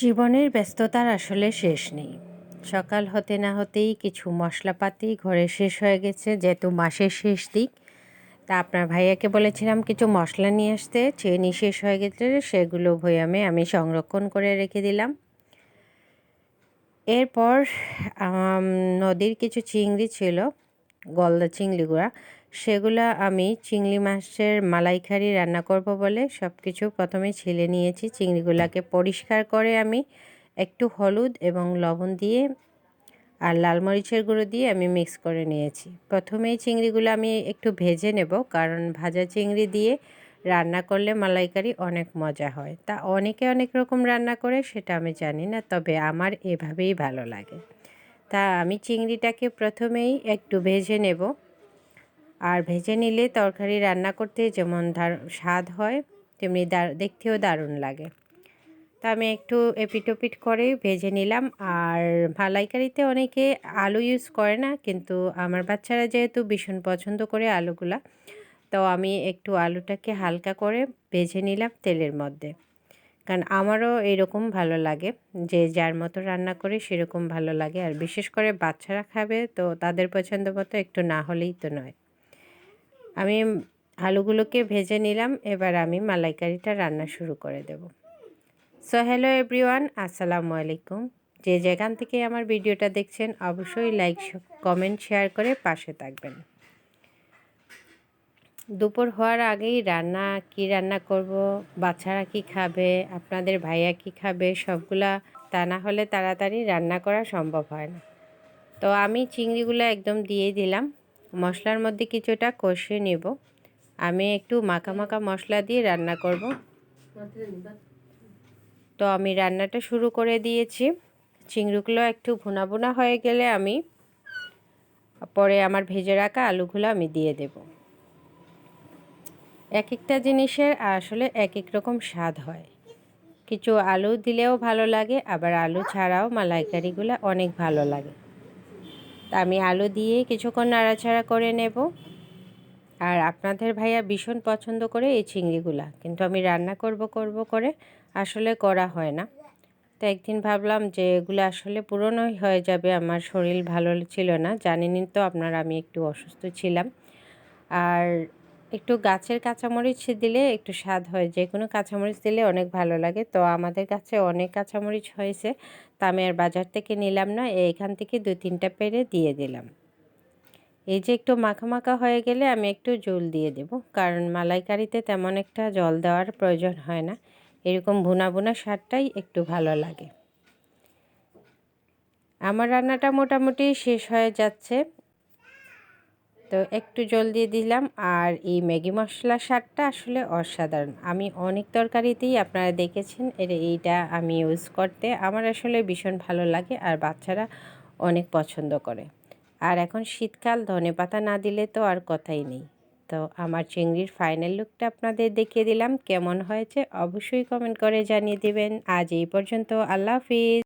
জীবনের ব্যস্ততার আসলে শেষ নেই। সকাল হতে না হতেই কিছু মশলাপাতি ঘরে শেষ হয়ে গেছে, যেহেতু মাসের শেষ দিক। তা আপনার ভাইয়াকে বলেছিলাম কিছু মশলা নিয়ে আসতে, চেনি শেষ হয়ে গেছে সেগুলো ভয়ামে আমি সংরক্ষণ করে রেখে দিলাম। এরপর নদীর কিছু চিংড়ি ছিল। গলদা চিংড়িগুলা সেগুলো আমি চিংড়ি মাছের মালাইকারি রান্না করব বলে সব কিছু প্রথমে ছিলে নিয়েছি। চিংড়িগুলোকে পরিষ্কার করে আমি একটু হলুদ এবং লবণ দিয়ে আর লাল মরিচের গুঁড়ো দিয়ে আমি মিক্স করে নিয়েছি। প্রথমেই চিংড়িগুলো আমি একটু ভেজে নেব কারণ ভাজা চিংড়ি দিয়ে রান্না করলে মালাইকারি অনেক মজা হয়। তা অনেকে অনেক রকম রান্না করে, সেটা আমি জানি না, তবে আমার এভাবেই ভালো লাগে। তা আমি চিংড়িটাকে প্রথমেই একটু ভেজে নেব। আর ভেজে নিলে তরকারি রান্না করতে যেমন স্বাদ হয়, তেমনি দেখতেও দারুণ লাগে। তা আমি একটু এপিটোপিট করে ভেজে নিলাম। আর ভালাইকারিতে অনেকে আলু ইউজ করে না, কিন্তু আমার বাচ্চারা যেহেতু ভীষণ পছন্দ করে আলুগুলা, তো আমি একটু আলুটাকে হালকা করে ভেজে নিলাম তেলের মধ্যে। কারণ আমারও এরকম ভালো লাগে যে যার মতো রান্না করে সেরকম ভালো লাগে। আর বিশেষ করে বাচ্চারা খাবে তো তাদের পছন্দ মতো একটু না হলেই তো নয়। আমি আলুগুলোকে ভেজে নিলাম, এবার আমি মালাইকারিটা রান্না শুরু করে দেব। সো হ্যালো এভরিওয়ান, আসসালামু আলাইকুম। যে যেখান থেকে আমার ভিডিওটা দেখছেন, অবশ্যই লাইক কমেন্ট, শেয়ার করে পাশে থাকবেন। দুপুর হওয়ার আগেই রান্না, কি রান্না করব, বাচ্চারা কি খাবে, আপনাদের ভাইয়া কি খাবে, সবগুলা তা না হলে তাড়াতাড়ি রান্না করা সম্ভব হয় না। তো আমি চিংড়িগুলো একদম দিয়ে দিলাম। মশলার মধ্যে কিছুটা কষিয়ে নেব। আমি একটু মাখা মাখা মশলা দিয়ে রান্না করব। তো আমি রান্নাটা শুরু করে দিয়েছি। চিংড়িগুলো একটু ভুনা ভুনা হয়ে গেলে আমি, পরে আমার ভেজে রাখা আলুগুলো আমি দিয়ে দেব। এক একটা জিনিসের আসলে এক এক রকম স্বাদ হয়। কিছু আলু দিলেও ভালো লাগে, আবার আলু ছাড়াও মালাইকারিগুলো অনেক ভালো লাগে। তা আমি আলু দিয়ে কিছুক্ষণ নাড়াচাড়া করে নেব। আর আপনাদের ভাইয়া ভীষণ পছন্দ করে এই চিংড়িগুলা, কিন্তু আমি রান্না করব করব করে আসলে করা হয় না। তো একদিন ভাবলাম যে এগুলো আসলে পুরনোই হয়ে যাবে, আমার শরীর ভালো ছিল না। জানেনই তো আপনার, আমি একটু অসুস্থ ছিলাম। আর একটু গাছের কাঁচামরিচ দিলে একটু স্বাদ হয়। যে কোনো কাঁচামরিচ দিলে অনেক ভালো লাগে। তো আমাদের কাছে অনেক কাঁচামরিচ হয়েছে। তা আমি আর বাজার থেকে নিলাম না। এইখান থেকে দু তিনটা পেরে দিয়ে দিলাম। এই যে একটু মাখা হয়ে গেলে আমি একটু জল দিয়ে দেব। কারণ মালাইকারিতে তেমন একটা জল দেওয়ার প্রয়োজন হয় না। এরকম ভুনা ভুনা স্বাদটাই একটু ভালো লাগে। আমার রান্নাটা মোটামুটি শেষ হয়ে যাচ্ছে। তো একটু জল দিয়ে দিলাম। আর এই ম্যাগি মশলা স্বাদটা আসলে অসাধারণ। আমি অনেক তরকারিতেই আপনারা দেখেছেন এর এইটা আমি ইউজ করতে। আমার আসলে ভীষণ ভালো লাগে আর বাচ্চারা অনেক পছন্দ করে। আর এখন শীতকাল, ধনে পাতা না দিলে তো আর কথাই নেই। তো আমার চিংড়ির ফাইনাল লুকটা আপনাদের দেখিয়ে দিলাম। কেমন হয়েছে অবশ্যই কমেন্ট করে জানিয়ে দেবেন। আজ এই পর্যন্ত, আল্লাহ হাফিজ।